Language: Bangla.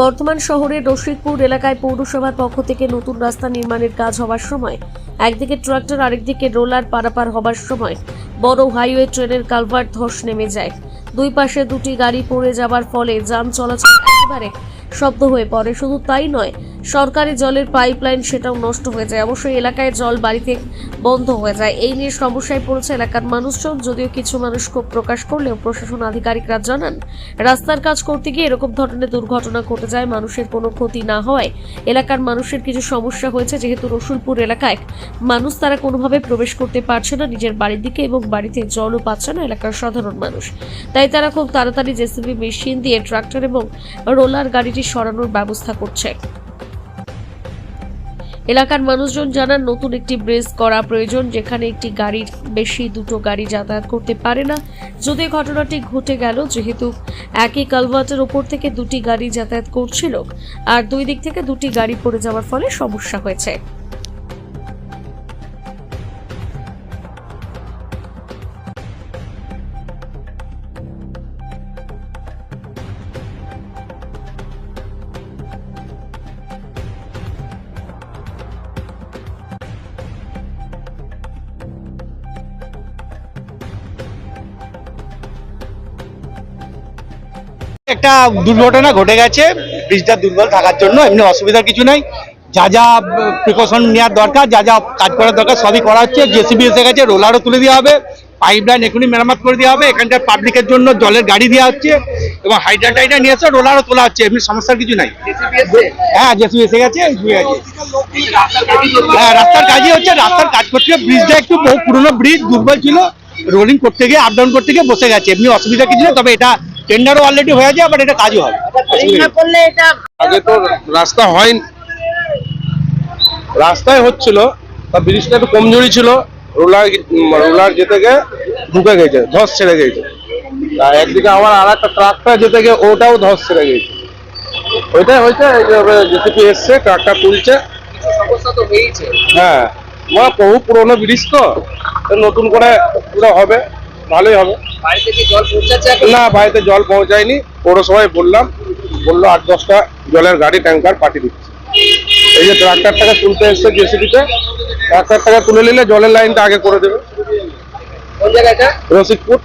বর্তমান শহরের রশিকপুর এলাকায় পৌরসভার পক্ষ থেকে নতুন রাস্তা নির্মাণের কাজ হওয়ার সময়, একদিকে ট্রাক্টর, আরেকদিকে রোলার পারাপার হবার সময় বড় হাইওয়ে ট্রেনের কালভার ধস নেমে যায়। দুই পাশে দুটি গাড়ি পড়ে যাবার ফলে যান চলাচল একেবারে শব্দ হয়ে পড়ে। শুধু তাই নয় সরকারি জলের পাইপলাইন সেটাও নষ্ট হয়ে যায়। অবশ্যই এলাকায় জল বাড়িতে বন্ধ হয়ে যায়। এই নিয়ে সমস্যায় পড়েছে এলাকার মানুষজন। যদিও কিছু মানুষ ক্ষোভ প্রকাশ করলেও প্রশাসন আধিকারিকরা জানান, রাস্তার কাজ করতে গিয়ে এরকম ধরনের দুর্ঘটনা ঘটে যায়, মানুষের কোনো ক্ষতি না হওয়ায়। এলাকার মানুষের কিছু সমস্যা হয়েছে। যেহেতু রসুলপুর এলাকায় মানুষ তারা কোনোভাবে প্রবেশ করতে পারছে না নিজের বাড়ির দিকে এবং বাড়িতে জলও পাচ্ছে না এলাকার সাধারণ মানুষ। তাই তারা খুব তাড়াতাড়ি জেসিবি মেশিন দিয়ে ট্রাক্টর এবং রোলার গাড়িটি সরানোর ব্যবস্থা করছে। এলাকার মানুষজন জানান, নতুন একটি ব্রিজ করা প্রয়োজন, যেখানে একটি গাড়ির, বেশি দুটো গাড়ি যাতায়াত করতে পারে না। যদি ঘটনাটি ঘটে গেল, যেহেতু একই কালভার্টের ওপর থেকে দুটি গাড়ি যাতায়াত করছিল, আর দুই দিক থেকে দুটি গাড়ি পড়ে যাওয়ার ফলে সমস্যা হয়েছে। একটা দুর্ঘটনা ঘটে গেছে ব্রিজটা দুর্বল থাকার জন্য এমনি অসুবিধার কিছু নাই। যা যা প্রিকশন নেওয়ার দরকার যা যা কাজ করার দরকার সবই করা হচ্ছে। জেসিবি এসে গেছে রোলারও তুলে দেওয়া হবে পাইপ লাইন এখনই মেরামত করে দেওয়া হবে এখানকার পাবলিকের জন্য জলের গাড়ি দেওয়া হচ্ছে এবং হাইড্রা টাইডা নিয়ে এসে রোলারও তোলা হচ্ছে এমনি সমস্যার কিছু নাই। হ্যাঁ জেসিবি এসে গেছে হ্যাঁ রাস্তার কাজই হচ্ছে রাস্তার কাজ করতে গিয়ে ব্রিজটা একটু বহু পুরনো ব্রিজ দুর্বল ছিল রোলিং করতে গিয়ে আপ ডাউন করতে গিয়ে বসে গেছে এমনি অসুবিধা কিছু নেই তবে এটা টেন্ডারও অলরেডি হয়ে যায় বাট এটা কাজও হবে। আগে তো রাস্তা হয়নি। রাস্তায় হচ্ছিল তা ব্রিজটা একটু কমজোরি ছিল রোলার রোলার যেতে গিয়ে ঢুকে গেছে ধস ছেড়ে গেছে। তা একদিকে আমার আর একটা ট্রাকটা যেতে গিয়ে ওটাও ধস ছেড়ে গেছে। ওইটাই হয়েছে জেসিপি এসছে ট্রাকটা তুলছে। হ্যাঁ বহু পুরোনো ব্রিজ তো তো নতুন করে পুরো হবে। ভালোই হবে। না বাড়িতে জল পৌঁছায়নি। পৌরসভায় বললাম বলল আট দশটা জলের গাড়ি ট্যাঙ্কার পাঠিয়ে দিচ্ছে। এই যে ট্রাক্টারটাকে তুলতে এসছে জেসিবিতে ট্রাক্টরটাকে তুলে নিলে জলের লাইনটা আগে করে দেবে। রসিকপুর।